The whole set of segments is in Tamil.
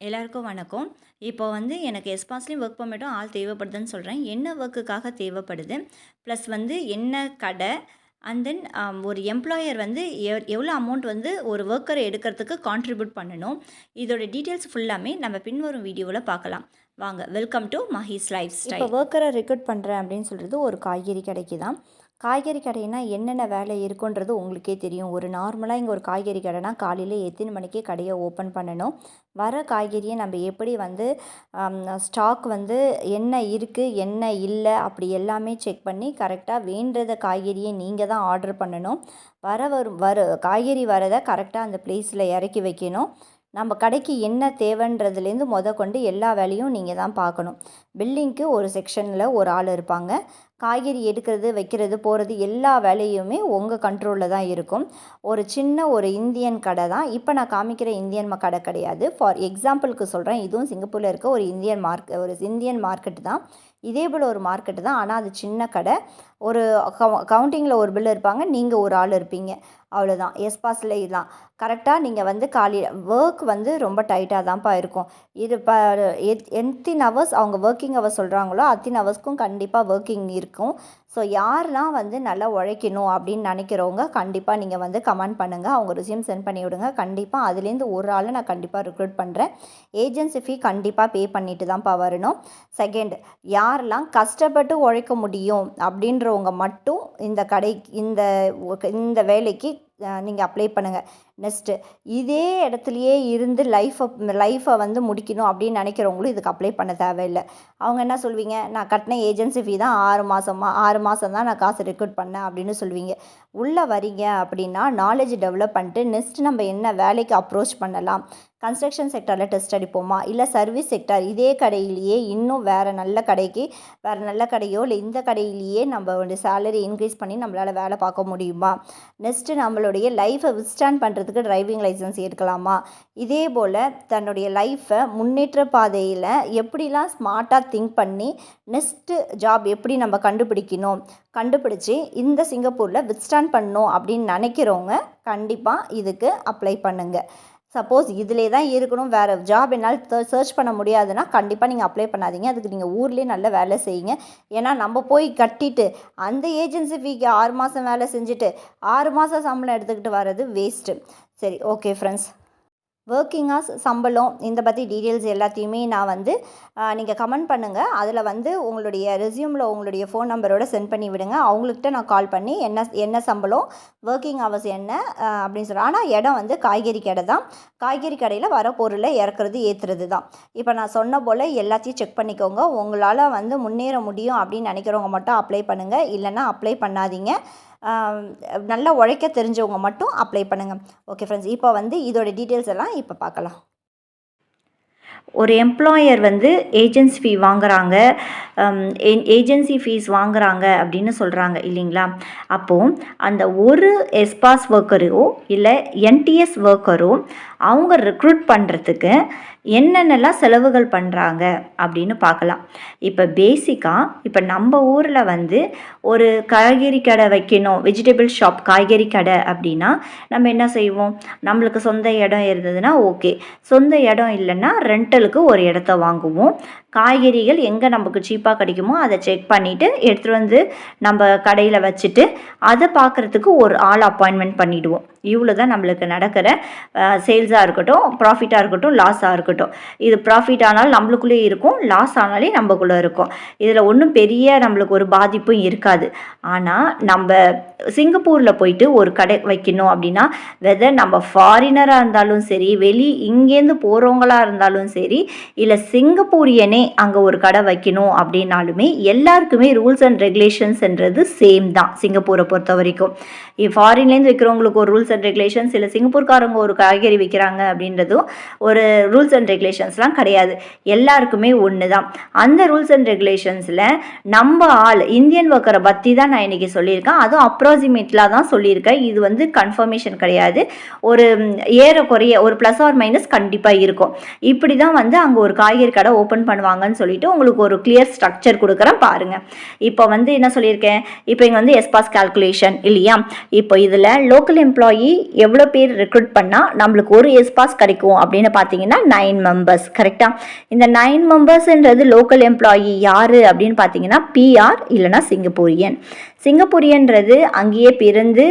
எல்லாருக்கும் வணக்கம். இப்போ வந்து எனக்கு எஸ்பான்ஸ்லேயும் ஒர்க் பர்மிட்டும் ஆள் தேவைப்படுதுன்னு சொல்கிறேன் என்ன ஒர்க்குக்காக தேவைப்படுது? ப்ளஸ் வந்து என்ன கடை? அண்ட் தென் um, ஒரு எம்ப்ளாயர் வந்து எவ் எவ்வளோ அமௌண்ட் வந்து ஒரு ஒர்க்கரை எடுக்கிறதுக்கு கான்ட்ரிபியூட் பண்ணணும்? இதோட டீட்டெயில்ஸ் ஃபுல்லாமே நம்ம பின்வரும் வீடியோவில் பார்க்கலாம். வாங்க வெல்கம் டு மஹீஸ் லைஃப் இப்போ ஒர்க்கரை ரெக்ரூட் பண்ணுறேன் அப்படின்னு சொல்கிறது ஒரு காய்கறி கடைக்கு தான் காய்கறி கடைனா என்னென்ன வேலை இருக்குன்றது உங்களுக்கே தெரியும். ஒரு நார்மலாக இங்கே ஒரு காய்கறி கடைனா காலையில் எத்தனை மணிக்கே கடையை ஓப்பன் பண்ணணும். வர காய்கறியை நம்ம எப்படி வந்து ஸ்டாக் வந்து என்ன இருக்குது என்ன இல்லை அப்படி எல்லாமே செக் பண்ணி கரெக்டாக வேண்டுறத காய்கறியை நீங்கள் தான் ஆர்டர் பண்ணணும். வர வரும் வர காய்கறி வரதை கரெக்டாக அந்த பிளேஸில் இறக்கி வைக்கணும். நம்ம கடைக்கு என்ன தேவைன்றதுலேருந்து முத கொண்டு எல்லா வேலையும் நீங்கள் தான் பார்க்கணும். பில்லிங்க்கு ஒரு செக்ஷனில் ஒரு ஆள் இருப்பாங்க. காய்கறி எடுக்கிறது வைக்கிறது போகிறது எல்லா வேலையுமே உங்கள் கண்ட்ரோலில் தான் இருக்கும். ஒரு சின்ன ஒரு இந்தியன் கடை தான். இப்போ நான் காமிக்கிற இந்தியன் ம- கடை கிடையாது. ஃபார் எக்ஸாம்பிளுக்கு சொல்கிறேன் இதுவும் சிங்கப்பூரில் இருக்க ஒரு இந்தியன் மார்க் ஒரு இந்தியன் மார்க்கெட் தான். இதே போல் ஒரு மார்க்கெட்டு தான். ஆனால் அது சின்ன கடை. ஒரு கவுண்டிங்கில் ஒரு பில் இருப்பாங்க. நீங்கள் ஒரு ஆள் இருப்பீங்க. அவ்வளோதான் எஸ் பாஸில் தான் கரெக்டாக நீங்கள் வந்து காலி ஒர்க் வந்து ரொம்ப டைட்டாக தான்ப்பா இருக்கும். இது இப்போ எத்தின் ஹவர்ஸ் அவங்க ஒர்க்கிங் ஹவர்ஸ் சொல்கிறாங்களோ அத்தின் ஹவர்ஸ்க்கும் கண்டிப்பாக ஒர்க்கிங் இருக்கும். ஸோ யாரெலாம் வந்து நல்லா உழைக்கணும் அப்படின்னு நினைக்கிறவங்க கண்டிப்பாக நீங்கள் வந்து கமெண்ட் பண்ணுங்கள் அவங்க ரிசியூம் சென்ட் பண்ணி விடுங்க. கண்டிப்பாக அதுலேருந்து ஒரு ஆளை நான் கண்டிப்பாக ரெக்ரூட் பண்ணுறேன் ஏஜென்சி ஃபீ கண்டிப்பாக பே பண்ணிட்டு தான்ப்பா வரணும். செகண்ட் யாரெல்லாம் கஷ்டப்பட்டு உழைக்க முடியும் அப்படின்றவங்க மட்டும் இந்த கடை இந்த இந்த வேலைக்கு நீங்கள் அப்ளை பண்ணுங்கள் நெக்ஸ்ட்டு இதே இடத்துலையே இருந்து லைஃப்பை லைஃப்பை வந்து முடிக்கணும் அப்படின்னு நினைக்கிறவங்களும் இதுக்கு அப்ளை பண்ண தேவையில்லை. அவங்க என்ன சொல்வீங்க? நான் கட்டின ஏஜென்சி ஃபீ தான் ஆறு மாதமா ஆறு மாதம் தான் நான் காசு ரெக்ரூட் பண்ணேன் அப்படின்னு சொல்வீங்க. உள்ளே வரீங்க அப்படின்னா நாலேஜ் டெவலப் பண்ணிட்டு நெக்ஸ்ட் நம்ம என்ன வேலைக்கு அப்ரோச் பண்ணலாம்? கன்ஸ்ட்ரக்ஷன் செக்டரில் டெஸ்ட் அடிப்போமா? இல்லை சர்வீஸ் செக்டர் இதே கடையிலேயே இன்னும் வேறு நல்ல கடைக்கு வேறு நல்ல கடையோ இல்லை இந்த கடையிலேயே நம்ம வந்து சேலரி இன்க்ரீஸ் பண்ணி நம்மளால் வேலை பார்க்க முடியுமா? நெக்ஸ்ட்டு நம்மளுடைய லைஃப்பை விஸ்டாண்ட் பண்ணுறதுக்கு டிரைவிங் லைசன்ஸ் எடுக்கலாமா? இதே போல் தன்னுடைய லைஃப்பை முன்னேற்ற பாதையில் எப்படிலாம் ஸ்மார்ட்டாக திங்க் பண்ணி நெக்ஸ்ட்டு ஜாப் எப்படி நம்ம கண்டுபிடிக்கணும்? கண்டுபிடிச்சி இந்த சிங்கப்பூரில் வித்ஸ்டாண்ட் பண்ணணும் அப்படின்னு நினைக்கிறவங்க கண்டிப்பாக இதுக்கு அப்ளை பண்ணுங்கள் சப்போஸ் இதிலே தான் இருக்கணும் வேறு ஜாப் என்னால் சர்ச் பண்ண முடியாதுன்னா கண்டிப்பாக நீங்கள் அப்ளை பண்ணாதீங்க. அதுக்கு நீங்கள் ஊர்லேயே நல்ல வேலை செய்யுங்க. ஏன்னா நம்ம போய் கட்டிட்டு அந்த ஏஜென்சி ஃபீக்கு ஆறு மாதம் வேலை செஞ்சுட்டு ஆறு மாதம் சம்பளம் எடுத்துக்கிட்டு வர்றது வேஸ்ட்டு சரி ஓகே ஃப்ரெண்ட்ஸ் ஒர்க்கிங் ஹார்ஸ் சம்பளம் இந்த பற்றி டீட்டெயில்ஸ் எல்லாத்தையுமே நான் வந்து நீங்கள் கமெண்ட் பண்ணுங்கள் அதில் வந்து உங்களுடைய ரெஸ்யூமில் உங்களுடைய ஃபோன் நம்பரோட சென்ட் பண்ணி விடுங்க. அவங்கள்ட்ட நான் கால் பண்ணி என்ன என்ன சம்பளம் ஒர்க்கிங் ஹவர்ஸ் என்ன அப்படின்னு சொல்கிறேன் ஆனால் இடம் வந்து காய்கறி கடை தான். காய்கறி கடையில் வர பொருளை இறக்குறது ஏற்றுறது தான். இப்போ நான் சொன்ன போல் எல்லாத்தையும் செக் பண்ணிக்கோங்க. உங்களால் வந்து முன்னேற முடியும் அப்படின்னு நினைக்கிறவங்க மட்டும் அப்ளை பண்ணுங்கள் இல்லைன்னா அப்ளை பண்ணாதீங்க. நல்லா உழைக்க தெரிஞ்சவங்க மட்டும் அப்ளை பண்ணுங்கள் ஓகே ஃப்ரெண்ட்ஸ் இப்போ வந்து இதோட டீட்டெயில்ஸ் எல்லாம் இப்போ பார்க்கலாம். ஒரு எம்ப்ளாயர் வந்து ஏஜென்சி ஃபீ வாங்குறாங்க. ஏஜென்சி ஃபீஸ் வாங்குகிறாங்க அப்படின்னு சொல்கிறாங்க இல்லைங்களா? அப்போது அந்த ஒரு எஸ்பாஸ் ஒர்க்கரோ இல்லை என்டிஎஸ் ஒர்க்கரோ அவங்க ரெக்ரூட் பண்ணுறதுக்கு என்னென்னலாம் செலவுகள் பண்ணுறாங்க அப்படின்னு பார்க்கலாம். இப்போ பேசிக்காக இப்போ நம்ம ஊரில் வந்து ஒரு காய்கறி கடை வைக்கணும் வெஜிடபிள் ஷாப் காய்கறி கடை அப்படின்னா நம்ம என்ன செய்வோம்? நம்மளுக்கு சொந்த இடம் இருந்ததுன்னா ஓகே சொந்த இடம் இல்லைன்னா ரெண்டலுக்கு ஒரு இடத்த வாங்குவோம். காய்கறிகள் எங்கே நமக்கு சீப்பாக கிடைக்குமோ அதை செக் பண்ணிவிட்டு எடுத்துகிட்டு வந்து நம்ம கடையில் வச்சுட்டு அதை பார்க்குறதுக்கு ஒரு ஆள் அப்பாயின்மெண்ட் பண்ணிவிடுவோம் இவ்வளோ தான் நம்மளுக்கு நடக்கிற சேல்ஸாக இருக்கட்டும் ப்ராஃபிட்டாக இருக்கட்டும் லாஸாக இருக்கட்டும். இது ப்ராஃபிட் ஆனாலும் நம்மளுக்குள்ளே இருக்கும் லாஸ் ஆனாலே நம்மக்குள்ளே இருக்கும். இதில் ஒன்றும் பெரிய நம்மளுக்கு ஒரு பாதிப்பும் இருக்காது. ஆனால் நம்ம சிங்கப்பூரில் போயிட்டு ஒரு கடை வைக்கணும் அப்படின்னா வெதர் நம்ம ஃபாரினராக இருந்தாலும் சரி வெளி இங்கேருந்து போகிறவங்களாக இருந்தாலும் சரி இல்லை சிங்கப்பூரியனே அங்கே ஒரு கடை வைக்கணும் அப்படின்னாலுமே எல்லாருக்குமே ரூல்ஸ் அண்ட் ரெகுலேஷன்ஸ்ன்றது சேம் தான் சிங்கப்பூரை பொறுத்த வரைக்கும் ஃபாரின்லேருந்து வைக்கிறவங்களுக்கு ஒரு ரூல்ஸ் அண்ட் ரெகுலேஷன்ஸ் இல்லை சிங்கப்பூர்காரங்க ஒரு காய்கறி விற்கிறாங்க அப்படின்றதும் ஒரு ரூல்ஸ் அண்ட் ரெகுலேஷன்ஸ்லாம் கிடையாது. எல்லாருக்குமே ஒன்று தான் அந்த ரூல்ஸ் அண்ட் ரெகுலேஷன்ஸில் நம்ம ஆள் இந்தியன் ஒர்க்கரை பற்றி தான் நான் இன்றைக்கி சொல்லியிருக்கேன். அதுவும் அப்ராக்சிமேட்லாக தான் சொல்லியிருக்கேன். இது வந்து கன்ஃபர்மேஷன் கிடையாது. ஒரு ஏறக்குறைய ஒரு ப்ளஸ் ஆர் மைனஸ் கண்டிப்பாக இருக்கும். இப்படி தான் வந்து அங்கே ஒரு காய்கறி கடை ஓப்பன் பண்ணுவாங்கன்னு சொல்லிட்டு உங்களுக்கு ஒரு கிளியர் ஸ்ட்ரக்சர் கொடுக்குறேன் பாருங்கள் இப்போ வந்து என்ன சொல்லியிருக்கேன்? இப்போ இங்கே வந்து எஸ்பாஸ் கால்குலேஷன் இல்லையா? இப்போ இதில் லோக்கல் எம்ப்ளாயி எவ்வளோ பேர் ரெக்ரூட் பண்ணால் நம்மளுக்கு ஒரு எஸ் பாஸ் கிடைக்கும் அப்படின்னு பார்த்தீங்கன்னா நைன் மெம்பர்ஸ் கரெக்டாக இந்த நைன் மெம்பர்ஸ்ன்றது லோக்கல் எம்ப்ளாயி யார் அப்படின்னு பார்த்தீங்கன்னா பிஆர் இல்லைனா சிங்கப்பூரியன். சிங்கப்பூரியன்றது அங்கேயே பிறந்து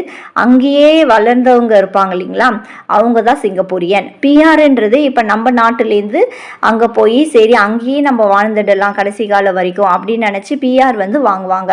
அங்கேயே வளர்ந்தவங்க இருப்பாங்க இல்லைங்களா? அவங்க தான் சிங்கப்பூரியன். பிஆர்ன்றது இப்போ நம்ம நாட்டிலேருந்து அங்கே போய் சரி அங்கேயே நம்ம வாழ்ந்துடலாம் கடைசி காலம் வரைக்கும் அப்படின்னு நினச்சி பிஆர் வந்து வாங்குவாங்க.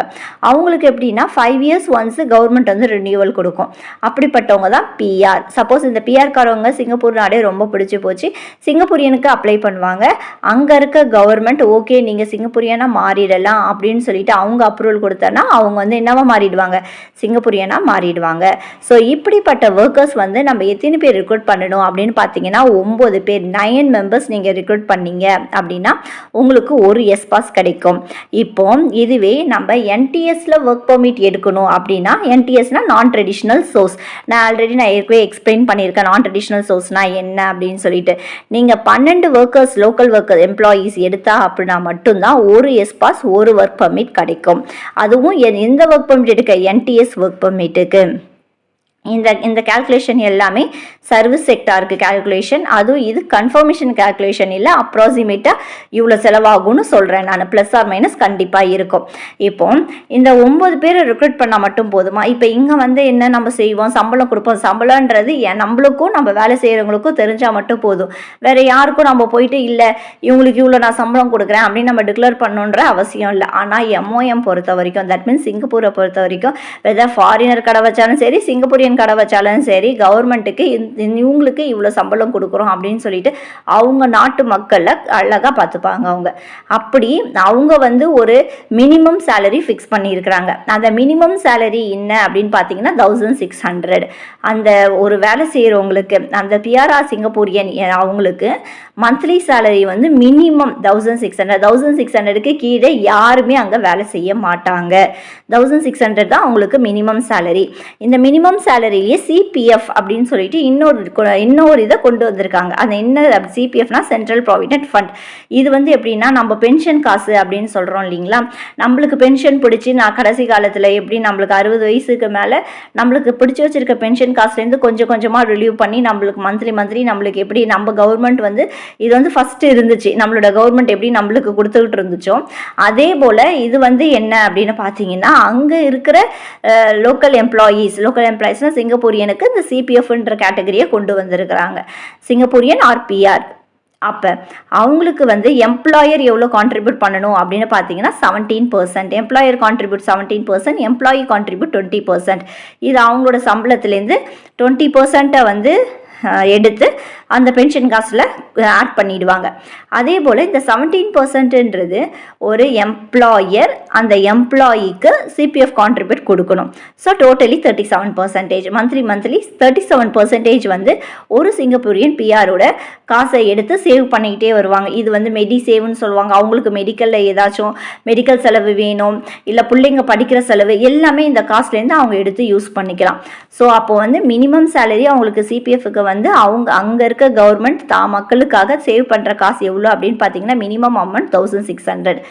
அவங்களுக்கு எப்படின்னா ஃபைவ் இயர்ஸ் ஒன்ஸ் கவர்மெண்ட் வந்து ரினியூவல் கொடுக்கும். அப்படிப்பட்டவங்க தான் பிஆர். சப்போஸ் இந்த பிஆர்காரவங்க சிங்கப்பூர் நாடே ரொம்ப பிடிச்சி போச்சு. சிங்கப்பூரியனுக்கு அப்ளை பண்ணுவாங்க. அங்கே இருக்க கவர்மெண்ட் ஓகே நீங்கள் சிங்கப்பூரியனாக மாறிடலாம் அப்படின்னு சொல்லிட்டு அவங்க அப்ரூவல் கொடுத்தனா அவங்க வந்து என்னவா மாறிடுவாங்க. சிங்கப்பூரியனாக மாறிடுவாங்க. ஸோ இப்படிப்பட்ட ஒர்க்கர்ஸ் வந்து நம்ம எத்தனை பேர் ரெக்ரூட் பண்ணணும் அப்படின்னு பார்த்தீங்கன்னா ஒம்பது பேர் நைன் மெம்பர்ஸ் நீங்கள் ரெக்ரூட் பண்ணீங்க அப்படின்னா உங்களுக்கு ஒரு எஸ் பாஸ் கிடைக்கும். இப்போ இதுவே நம்ம என்டிஎஸ்ல ஒர்க் பர்மிட் எடுக்கணும் அப்படின்னா என்டிஎஸ்னா நான் ட்ரெடிஷ்னல் சோர்ஸ் நான் ஆல்ரெடி நான் ஏற்கனவே எக்ஸ்பிளைன் பண்ணியிருக்கேன் நான் ட்ரெடிஷ்னல் சோர்ஸ்னா என்ன அப்படின்னு சொல்லிட்டு. நீங்கள் பன்னெண்டு ஒர்க்கர்ஸ் லோக்கல் ஒர்க்கர் எம்ப்ளாயீஸ் எடுத்தா அப்படின்னா மட்டும்தான் ஒரு எஸ் பாஸ் ஒரு ஒர்க் பர்மிட் கிடைக்கும். அதுவும் எந்த ஒர்க் பெர்மிட் எடுக்க என்டிஎஸ் ஒர்க் பர்மிட்டுக்கு இந்த இந்த கால்குலேஷன் எல்லாமே சர்வீஸ் செக்டாருக்கு கால்குலேஷன் அதுவும் இது கன்ஃபர்மேஷன் கால்குலேஷன் இல்லை அப்ராக்சிமேட்டாக இவ்வளோ செலவாகும்னு சொல்கிறேன் நான். ப்ளஸ் ஆர் மைனஸ் கண்டிப்பாக இருக்கும். இப்போ இந்த ஒம்பது பேரை ரெக்ரூட் பண்ணால் மட்டும் போதுமா? இப்போ இங்கே வந்து என்ன நம்ம செய்வோம்? சம்பளம் கொடுப்போம். சம்பளன்றது ஏன் நம்மளுக்கும் நம்ம வேலை செய்கிறவங்களுக்கும் தெரிஞ்சால் மட்டும் போதும். வேறு யாருக்கும் நம்ம போயிட்டு இல்லை இவங்களுக்கு இவ்வளோ நான் சம்பளம் கொடுக்குறேன் அப்படின்னு நம்ம டிக்ளேர் பண்ணுன்ற அவசியம் இல்லை. ஆனால் எம்ஓஎம் பொறுத்த வரைக்கும் தட் மீன்ஸ் சிங்கப்பூரை பொறுத்த வரைக்கும் வெதர் ஃபாரினர் கடை வச்சாலும் சரி சிங்கப்பூரியன் கடை வச்சாலும் சரி கவர்மெண்ட்டுக்கு இவங்களுக்கு இவ்வளோ சம்பளம் கொடுக்குறோம் அப்படின்னு சொல்லிட்டு அவங்க நாட்டு மக்களை அழகாக பார்த்துப்பாங்க அவங்க. அப்படி அவங்க வந்து ஒரு மினிமம் சேலரி ஃபிக்ஸ் பண்ணியிருக்கிறாங்க. அந்த மினிமம் சேலரி என்ன அப்படின்னு பார்த்தீங்கன்னா தௌசண்ட் சிக்ஸ் ஹண்ட்ரட் அந்த ஒரு வேலை செய்கிறவங்களுக்கு அந்த பிஆர்ஆ சிங்கப்பூரியன் அவங்களுக்கு மந்த்லி சேலரி வந்து minimum thousand six hundred thousand six ஹண்ட்ரடுக்கு கீழே யாருமே அங்கே வேலை செய்ய மாட்டாங்க. தௌசண்ட் சிக்ஸ் ஹண்ட்ரட் தான் அவங்களுக்கு மினிமம் சேலரி இந்த மினிமம் சேலரி சேலரிலேயே சிபிஎஃப் அப்படின்னு சொல்லிட்டு இன்னொரு கொ- இன்னொரு இதை கொண்டு வந்திருக்காங்க. அந்த என்ன சிபிஎஃப்னா சென்ட்ரல் ப்ராவிடென்ட் ஃபண்ட் இது வந்து எப்படின்னா நம்ம பென்ஷன் காசு அப்படின்னு சொல்கிறோம் இல்லைங்களா? நம்மளுக்கு பென்ஷன் பிடிச்சி நான் கடைசி காலத்தில் எப்படி நம்மளுக்கு அறுபது வயசுக்கு மேலே நம்மளுக்கு பிடிச்சி வச்சிருக்க பென்ஷன் காசுலேருந்து கொஞ்சம் கொஞ்சமாக ரிலீவ் பண்ணி நம்மளுக்கு மந்த்லி மந்த்லி நம்மளுக்கு எப்படி நம்ம கவர்மெண்ட் வந்து இது வந்து ஃபஸ்ட்டு இருந்துச்சு. நம்மளோட கவர்மெண்ட் எப்படி நம்மளுக்கு கொடுத்துக்கிட்டு இருந்துச்சோ அதே போல் இது வந்து என்ன அப்படின்னு பார்த்தீங்கன்னா அங்கே இருக்கிற லோக்கல் எம்ப்ளாயீஸ் லோக்கல் எம்ப்ளாயீஸ்னால் சிங்கப்பூரியனுக்கு இந்த சிபிஎஃப்ன்ற கேட்டகரியை கொண்டு வந்திருக்கிறாங்க. சிங்கப்பூரியன் ஆர்பிஆர் அப்போ அவங்களுக்கு வந்து எம்ப்ளாயர் எவ்வளோ கான்ட்ரிபியூட் பண்ணணும் அப்படின்னு பார்த்தீங்கன்னா seventeen percent employer contribute seventeen percent employee contribute twenty percent இது அவங்களோட சம்பளத்துலேருந்து டுவெண்ட்டி பர்சன்ட்டை வந்து எடுத்து அந்த பென்ஷன் காசில் ஆட் பண்ணிடுவாங்க. அதே போல் இந்த செவன்டீன் பர்சன்ட்ன்றது ஒரு எம்ப்ளாயர் அந்த எம்ப்ளாயிக்கு சிபிஎஃப் கான்ட்ரிபியூட் கொடுக்கணும் so totally thirty seven percentage monthly monthly thirty seven percentage வந்து ஒரு சிங்கப்பூரியன் பிஆரோட காசை எடுத்து சேவ் பண்ணிக்கிட்டே வருவாங்க. இது வந்து மெடி சேவ்னு சொல்லுவாங்க. அவங்களுக்கு மெடிக்கலில் ஏதாச்சும் மெடிக்கல் செலவு வேணும் இல்லை பிள்ளைங்க படிக்கிற செலவு எல்லாமே இந்த காசுலேருந்து அவங்க எடுத்து யூஸ் பண்ணிக்கலாம். ஸோ அப்போ வந்து மினிமம் சேலரி அவங்களுக்கு சிபிஎஃப்க்கு வந்து அவங்க அங்கே இருக்க கவர்மெண்ட் தா மக்களுக்காக சேவ் பண்ணுற காசு எவ்வளோ அப்படின்னு பார்த்தீங்கன்னா minimum amount thousand six hundred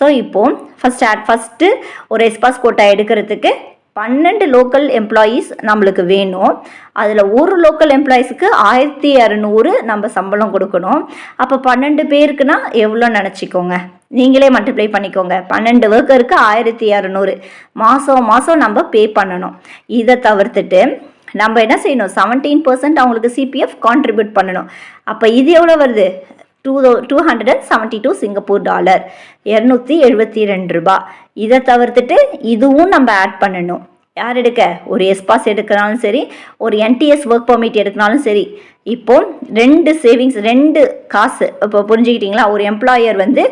so இப்போது ஃபஸ்ட் ஆட் ஃபஸ்ட்டு ஒரு எஸ்பாஸ் கோட்டா எடுக்கிறதுக்கு பன்னெண்டு லோக்கல் எம்ப்ளாயீஸ் நம்மளுக்கு வேணும். அதில் ஒரு லோக்கல் எம்ப்ளாயீஸுக்கு ஆயிரத்தி இரநூறு நம்ம சம்பளம் கொடுக்கணும். அப்போ பன்னெண்டு பேருக்குன்னா எவ்வளோ நினச்சிக்கோங்க. நீங்களே மல்டிப்ளை பண்ணிக்கோங்க. பன்னெண்டு ஒர்க்கருக்கு ஆயிரத்தி இரநூறு மாதம் மாதம் நம்ம பே பண்ணணும். இதை தவிர்த்துட்டு நம்ம என்ன செய்யணும்? செவன்டீன் பர்சன்ட் அவங்களுக்கு சிபிஎஃப் கான்ட்ரிபியூட் பண்ணணும். அப்போ இது எவ்வளோ வருது? Two two hundred and seventy two Singapore dollar இரநூத்தி எழுபத்தி ரெண்டு ரூபா இதை தவிர்த்துட்டு இதுவும் நம்ம ஆட் பண்ணணும். யார் எடுக்க? ஒரு எஸ்பாஸ் எடுக்கனாலும் சரி ஒரு என்டிஎஸ் ஒர்க் பர்மிட் எடுக்கனாலும் சரி. இப்போ ரெண்டு சேவிங்ஸ் ரெண்டு காசு இப்போ புரிஞ்சுக்கிட்டீங்களா? ஒரு எம்ப்ளாயர் வந்து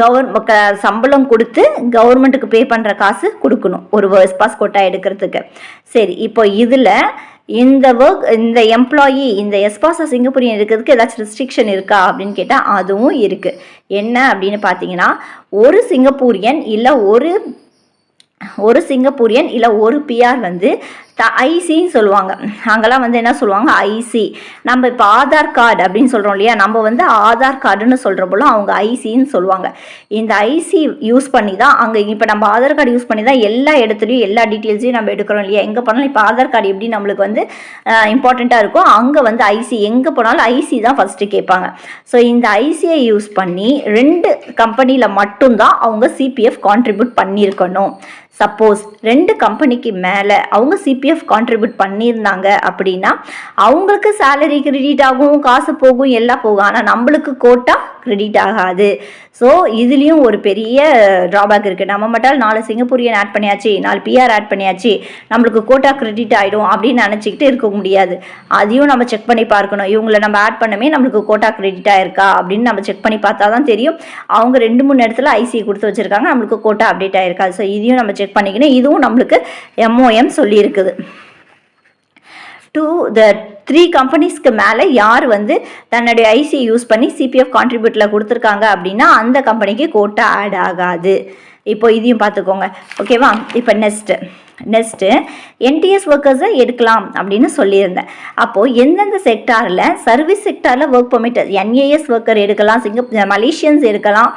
கவர் க சம்பளம் கொடுத்து கவர்மெண்ட்டுக்கு பே பண்ணுற காசு கொடுக்கணும் ஒரு எஸ்பாஸ் கோட்டா எடுக்கிறதுக்கு. சரி இப்போ இதில் இந்த ஒர்க் இந்த எம்ப்ளாயி இந்த எஸ்பாஸா சிங்கப்பூரியன் இருக்கிறதுக்கு ஏதாச்சும் ரெஸ்ட்ரிக்ஷன் இருக்கா அப்படின்னு கேட்டால் அதுவும் இருக்குது என்ன அப்படின்னு பார்த்தீங்கன்னா ஒரு சிங்கப்பூரியன் இல்லை ஒரு ஒரு சிங்கப்பூரியன் இல்லை ஒரு பிஆர் வந்து த ஐசின்னு சொல்லுவாங்க. அங்கெல்லாம் வந்து என்ன சொல்லுவாங்க? ஐசி. நம்ம இப்போ ஆதார் கார்டு அப்படின்னு சொல்கிறோம் இல்லையா? நம்ம வந்து ஆதார் கார்டுன்னு சொல்கிற போல அவங்க ஐசின்னு சொல்லுவாங்க. இந்த ஐசி யூஸ் பண்ணி தான் அங்கே இப்போ நம்ம ஆதார் கார்டு யூஸ் பண்ணி தான் எல்லா இடத்துலையும் எல்லா டீட்டெயில்ஸையும் நம்ம எடுக்கிறோம் இல்லையா? எங்கே போனாலும் இப்போ ஆதார் கார்டு எப்படி நம்மளுக்கு வந்து இம்பார்ட்டண்ட்டாக இருக்கோ அங்கே வந்து ஐசி. எங்கே போனாலும் ஐசி தான் ஃபஸ்ட்டு கேட்பாங்க. ஸோ இந்த ஐசியை யூஸ் பண்ணி ரெண்டு கம்பெனியில் மட்டும்தான் அவங்க சிபிஎஃப் கான்ட்ரிபியூட் பண்ணியிருக்கணும். சப்போஸ் ரெண்டு கம்பெனிக்கு மேலே அவங்க சிபிஎஃப் கான்ட்ரிபியூட் பண்ணியிருந்தாங்க அப்படின்னா அவங்களுக்கு சேலரி கிரெடிட் ஆகும் காசு போகும் எல்லாம் போகும். ஆனால் நம்மளுக்கு கோட்டா கிரெடிட் ஆகாது. ஸோ இதுலேயும் ஒரு பெரிய ட்ராபேக் இருக்குது நம்ம மட்டும் நாலு சிங்கப்பூரியன் ஆட் பண்ணியாச்சு நாலு பிஆர் ஆட் பண்ணியாச்சு நம்மளுக்கு கோட்டா கிரெடிட் ஆகிடும் அப்படின்னு நினச்சிக்கிட்டு இருக்க முடியாது. அதையும் நம்ம செக் பண்ணி பார்க்கணும். இவங்கள நம்ம ஆட் பண்ணமே நம்மளுக்கு கோட்டா கிரெடிட் ஆயிருக்கா அப்படின்னு நம்ம செக் பண்ணி பார்த்தா தான் தெரியும். அவங்க ரெண்டு மூணு இடத்துல ஐசி கொடுத்து வச்சுருக்காங்க நம்மளுக்கு கோட்டா அப்டேட் ஆகிருக்காது ஸோ இதையும் நம்ம செக் பண்ணிக்கணும். இதுவும் நம்மளுக்கு எம்ஓஎம் சொல்லியிருக்குது. டு த த்ரீ கம்பெனிஸ்க்கு மேலே யார் வந்து தன்னுடைய ஐசி யூஸ் பண்ணி சிபிஎஃப் கான்ட்ரிபியூட்டில் கொடுத்துருக்காங்க அப்படின்னா அந்த கம்பெனிக்கு கோட்டா ஆட் ஆகாது. இப்போ இதையும் பார்த்துக்கோங்க. ஓகேவா இப்போ நெக்ஸ்ட்டு நெக்ஸ்ட்டு என்டிஎஸ் ஒர்க்கர்ஸை எடுக்கலாம் அப்படின்னு சொல்லியிருந்தேன். அப்போது எந்தெந்த செக்டாரில் சர்வீஸ் செக்டாரில் ஒர்க் பர்மிட் என்ஏஎஸ் ஒர்க்கர் எடுக்கலாம் சிங்கப் மலேசியன்ஸ் எடுக்கலாம்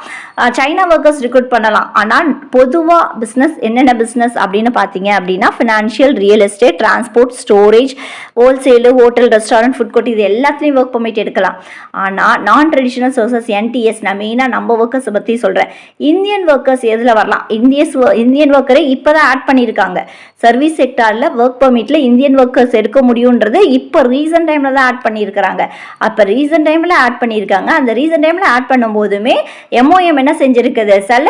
சைனா ஒர்க்கர்ஸ் ரிக்ரூட் பண்ணலாம். ஆனால் பொதுவாக பிஸ்னஸ் என்னென்ன பிஸ்னஸ் அப்படின்னு பார்த்தீங்க அப்படின்னா financial real estate transport storage wholesale hotel restaurant food court இது எல்லாத்துலேயும் ஒர்க் பர்மிட் எடுக்கலாம். ஆனால் நான் ட்ரெடிஷ்னல் சோர்சஸ் என்டிஎஸ் நான் மெயினாக நம்ம ஒர்க்கர்ஸை பற்றி சொல்கிறேன் இந்தியன் ஒர்க்கர்ஸ் எதில் வரலாம்? இந்தியஸ் இந்தியன் ஒர்க்கரை இப்போ தான் ஆட் பண்ணியிருக்காங்க சர்வீஸ் செக்டாரில் ஒர்க் பர்மிட்டில் இந்தியன் ஒர்க்கர்ஸ் எடுக்க முடியுன்றது இப்போ ரீசன்ட் டைமில் தான் ஆட் பண்ணியிருக்கிறாங்க. அப்போ ரீசன்ட் டைமில் ஆட் பண்ணியிருக்காங்க. அந்த ரீசன்ட் டைமில் ஆட் பண்ணும்போதுமே எம்ஓஎம் என்ன செஞ்சுருக்குது? சில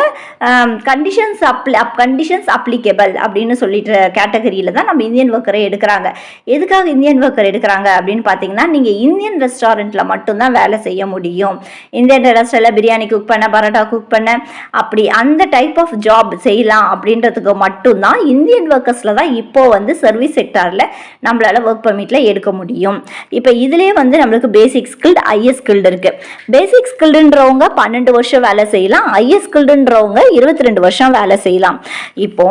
கண்டிஷன்ஸ் அப்ளி அப் கண்டிஷன்ஸ் அப்ளிகேபிள் அப்படின்னு சொல்லிட்டு கேட்டகரியில் தான் நம்ம இந்தியன் ஒர்க்கரை எடுக்கிறாங்க. எதுக்காக இந்தியன் ஒர்க்கர் எடுக்கிறாங்க அப்படின்னு பார்த்தீங்கன்னா நீங்கள் இந்தியன் ரெஸ்டாரண்ட்டில் மட்டும்தான் வேலை செய்ய முடியும். இந்தியன் ரெஸ்டாரில் பிரியாணி குக் பண்ண பரோட்டா குக் பண்ண அப்படி அந்த டைப் ஆஃப் ஜாப் செய்யலாம் அப்படின்றதுக்கு மட்டும்தான் இந்தியன் ஒர்க்கர்ஸில் தான் இப்போ வந்து சர்வீஸ் செக்டாரில் நம்மளால் ஒர்க் பர்மிட்டில் எடுக்க முடியும். இப்போ இதிலே வந்து நம்மளுக்கு பேசிக் ஸ்கில்டு ஐஎஸ் ஸ்கில்டு இருக்குது பேசிக் ஸ்கில்டுன்றவங்க பன்னெண்டு வருஷம் வேலை செய்யலாம். ஐஎஸ் ஸ்கில்டுன்றவங்க இருபத்தி ரெண்டு வருஷம் வேலை செய்யலாம். இப்போ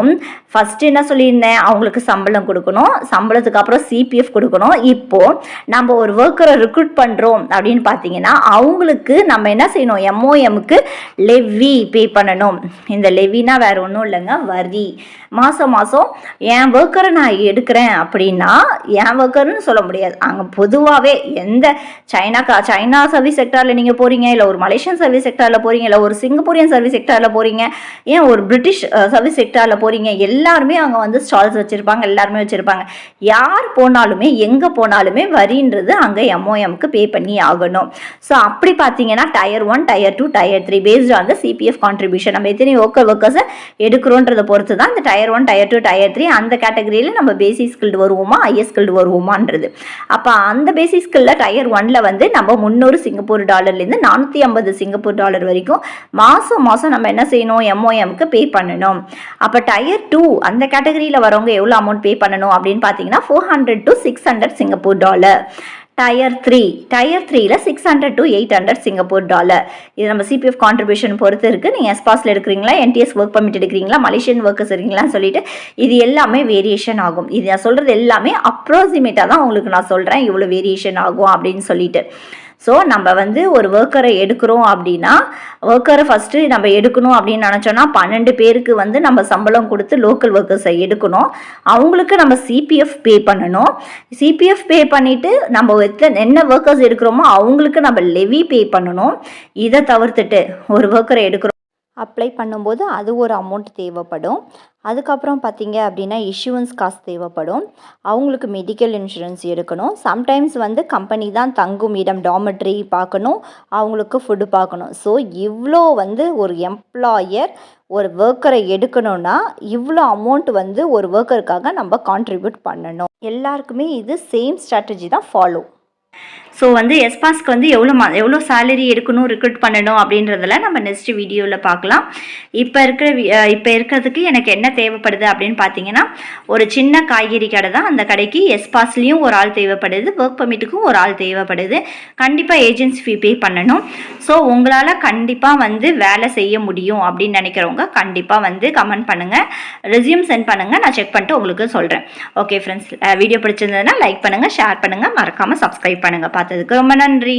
ஃபஸ்ட்டு என்ன சொல்லியிருந்தேன்? அவங்களுக்கு சம்பளம் கொடுக்கணும். சம்பளத்துக்கு அப்புறம் சிபிஎஃப் கொடுக்கணும். இப்போது நம்ம ஒரு ஒர்க்கரை ரிக்ரூட் பண்ணுறோம் அப்படின்னு பார்த்தீங்கன்னா அவங்களுக்கு நம்ம என்ன செய்யணும்? எம்ஓஎம்க்கு லெவி பே பண்ணணும். இந்த லெவினா வேறு ஒன்றும் இல்லைங்க வரி. மாதம் மாதம் என் ஒர்க்கரை நான் எடுக்கிறேன் அப்படின்னா என் ஒர்க்கர்னு சொல்ல முடியாது. அங்கே பொதுவாகவே எந்த சைனாக்கா சைனா சர்வீஸ் செக்டாரில் நீங்கள் போகிறீங்க இல்லை ஒரு மலேசியன் சர்வீஸ் செக்டாரில் போகிறீங்க இல்லை ஒரு சிங்கப்பூரியன் சர்வீஸ் செக்டாரில் போகிறீங்க ஏன் ஒரு பிரிட்டிஷ் சர்வீஸ் செக்டாரில் போகிறீங்க எல்லாருமே அங்கே வந்து ஸ்டால்ஸ் வச்சுருப்பாங்க எல்லாருமே வச்சுருப்பாங்க. யார் போனாலுமே எங்கே போனாலுமே வரின்றது அங்கே எம்ஓஎம்க்கு பே பண்ணி ஆகணும். ஸோ அப்படி பார்த்தீங்கன்னா tier one tier two tier three based on the CPF contribution நம்ம எத்தனை ஓக்கல் ஒர்க்கர்ஸை எடுக்கிறோன்றதை பொறுத்து தான் இந்த tier one tier two tier three அந்த கேட்டகரியில் நம்ம பேசிக் ஸ்கில்டு வருவோமா ஐஎஸ் ஸ்கில்டு வருவோமான்றது. அப்போ அந்த பேசிக் ஸ்கில்லில் டயர் ஒன்ல வந்து நம்ம முந்நூறு சிங்கப்பூர் டாலர்லேருந்து நானூற்றி ஐம்பது சிங்கப்பூர் டாலர் வரைக்கும் மாதம் மாதம் நம்ம என்ன செய்யணும் எம்ஓஎம்க்கு பே பண்ணணும். அப்போ டயர் டூ அந்த கேட்டகரியில் வரவங்க எவ்வளோ அமௌண்ட் பே பண்ணணும் அப்படின்னு பார்த்தீங்கன்னா four hundred to six hundred Singapore dollar tier three tier த்ரீல six hundred to eight hundred Singapore dollar இது நம்ம சிபிஎஃப் கான்ட்ரிபியூஷன் பொறுத்து இருக்குது நீங்கள் எஸ்பாஸில் எடுக்கிறீங்களா என்டிஎஸ் ஒர்க் பர்மிட் எடுக்கிறீங்களா மலேசியன் ஒர்க்கர்ஸ் இருக்கீங்களான்னு சொல்லிட்டு இது எல்லாமே வேரியேஷன் ஆகும். இது நான் சொல்கிறது எல்லாமே அப்ராக்சிமேட்டாக தான் உங்களுக்கு நான் சொல்கிறேன் இவ்வளோ வேரியேஷன் ஆகும் அப்படின்னு சொல்லிட்டு. ஸோ நம்ம வந்து ஒரு ஒர்க்கரை எடுக்கிறோம் அப்படின்னா ஒர்க்கரை ஃபஸ்ட்டு நம்ம எடுக்கணும் அப்படின்னு நினச்சோன்னா பன்னெண்டு பேருக்கு வந்து நம்ம சம்பளம் கொடுத்து லோக்கல் ஒர்க்கர்ஸை எடுக்கணும். அவங்களுக்கு நம்ம சிபிஎஃப் பே பண்ணணும். சிபிஎஃப் பே பண்ணிவிட்டு நம்ம எத்தனை என்ன ஒர்க்கர்ஸ் எடுக்கிறோமோ அவங்களுக்கு நம்ம லெவி பே பண்ணணும். இதை தவிர்த்துட்டு ஒரு ஒர்க்கரை எடுக்கிறோம் அப்ளை பண்ணும்போது அது ஒரு அமௌண்ட் தேவைப்படும். அதுக்கப்புறம் பார்த்தீங்க அப்படின்னா இஷ்யூவன்ஸ் காசு தேவைப்படும். அவங்களுக்கு மெடிக்கல் இன்சூரன்ஸ் எடுக்கணும். சம்டைம்ஸ் வந்து கம்பெனி தான் தங்கும் இடம் டாமெட்ரி பார்க்கணும். அவங்களுக்கு ஃபுட்டு பார்க்கணும். ஸோ இவ்வளோ வந்து ஒரு எம்ப்ளாயர் ஒரு ஒர்க்கரை எடுக்கணும்னா இவ்வளோ அமௌண்ட் வந்து ஒரு ஒர்க்கருக்காக நம்ம கான்ட்ரிபியூட் பண்ணணும். எல்லாருக்குமே இது சேம் ஸ்ட்ராட்டஜி தான் ஃபாலோ ஸோ வந்து எஸ்பாஸ்க்கு வந்து எவ்வளோ மா எவ்வளோ சேலரி எடுக்கணும் ரிக்ரூட் பண்ணணும் அப்படின்றதெல்லாம் நம்ம நெக்ஸ்ட் வீடியோவில் பார்க்கலாம். இப்போ இருக்கிற இப்போ இருக்கிறதுக்கு எனக்கு என்ன தேவைப்படுது அப்படின்னு பார்த்தீங்கன்னா ஒரு சின்ன காய்கறி கடை தான் அந்த கடைக்கு எஸ்பாஸ்லேயும் ஒரு ஆள் தேவைப்படுது ஒர்க் பர்மிட்டுக்கும் ஒரு ஆள் தேவைப்படுது. கண்டிப்பாக ஏஜென்சி ஃபீ பே பண்ணணும். ஸோ உங்களால் கண்டிப்பாக வந்து வேலை செய்ய முடியும் அப்படின்னு நினைக்கிறவங்க கண்டிப்பாக வந்து கமெண்ட் பண்ணுங்கள் ரெஸ்யூம் சென்ட் பண்ணுங்கள் நான் செக் பண்ணிட்டு உங்களுக்கு சொல்கிறேன் ஓகே ஃப்ரெண்ட்ஸ் வீடியோ பிடிச்சிருந்ததுன்னா லைக் பண்ணுங்கள் ஷேர் பண்ணுங்கள் மறக்காமல் சப்ஸ்கிரைப் பண்ணுங்கள் பார்த்து பார்த்ததுக்கு ரொம்ப நன்றி